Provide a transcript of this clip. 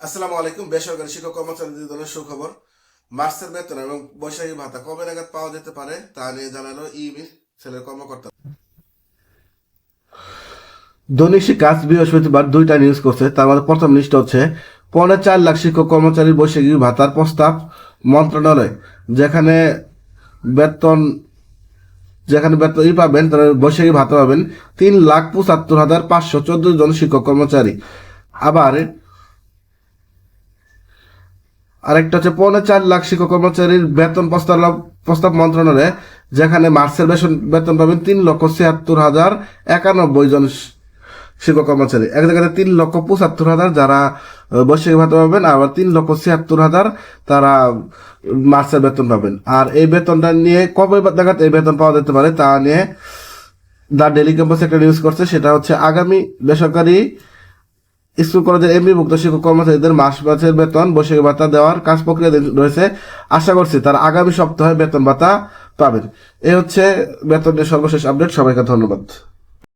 আসসালামু আলাইকুম, বেসরকারি শিক্ষক কর্মচারীদের জন্য সুখবর। মার্চের বেতন এবং বৈশাখী ভাতা কবে নাগাদ পাওয়া যেতে পারে তা নিয়ে জানালো ইবি ছেলের কর্মকর্তা। দৈনিক শিক্ষা, আজ বৃহস্পতিবার দুইটা নিউজ করছে। তার মধ্যে প্রথম লিস্ট হচ্ছে, পৌনে চার লাখ শিক্ষক কর্মচারীর বৈশাখী ভাতার প্রস্তাব মন্ত্রণালয়। যেখানে বেতন যেখানে বেতন ই পাবেন, তারা বৈশাখী ভাতা পাবেন তিন লাখ পঁচাত্তর হাজার পাঁচশো চোদ্দ জন শিক্ষক কর্মচারী। আবার আরেকটা হচ্ছে পৌনে চার লাখ শিক্ষক কর্মচারীর বেতন প্রস্তাব প্রস্তাব মন্ত্রণালয়ে, যেখানে মার্চের বেতন বেতন পাবেন তিন লক্ষ ছিয়াত্তর হাজার একানব্বই জন শিক্ষক কর্মচারী। এক জায়গায় তিন লক্ষ পঁচাত্তর হাজার যারা বৈশাখী ভাতা পাবেন, আবার তিন লক্ষ ছিয়াত্তর হাজার তারা মার্চের বেতন পাবেন। আর এই বেতনটা নিয়ে কবে নাগাদ এই বেতন পাওয়া যেতে পারে তা নিয়ে দ্য ডেলি ক্যাম্পাস একটা নিউজ করছে, সেটা হচ্ছে আগামী বেসরকারি স্কুল কলেজের এমবি মুক্ত শিক্ষক কর্মচারীদের মাস মাসের বেতন বৈশাখী ভাতা দেওয়ার কাজ প্রক্রিয়া রয়েছে। আশা করছি তার আগামী সপ্তাহে বেতন ভাতা পাবেন। এ হচ্ছে বেতনের সর্বশেষ আপডেট। সবাইকে ধন্যবাদ।